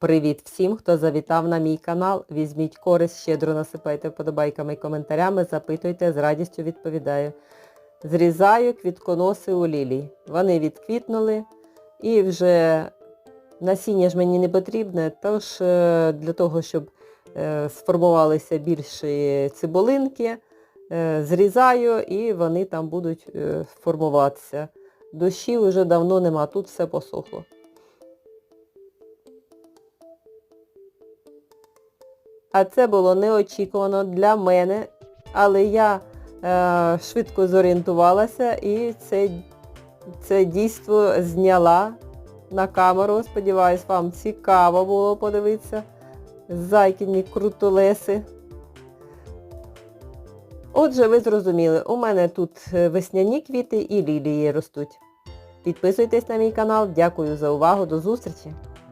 Привіт всім, хто завітав на мій канал. Візьміть користь, щедро насипайте вподобайками і коментарями, запитуйте, з радістю відповідаю. Зрізаю квітконоси у лілій. Вони відквітнули і вже насіння ж мені не потрібне, тож е, для того, щоб е, сформувалися більші цибулинки, е, зрізаю і вони там будуть формуватися. Дощі вже давно нема, тут все посохло. А це було неочікувано для мене, але я е, швидко зорієнтувалася і це, це дійство зняла на камеру. Сподіваюсь, вам цікаво було подивитися. Зайкіні крутолеси. Отже, ви зрозуміли, у мене тут е, весняні квіти і лілії ростуть. Підписуйтесь на мій канал. Дякую за увагу. До зустрічі!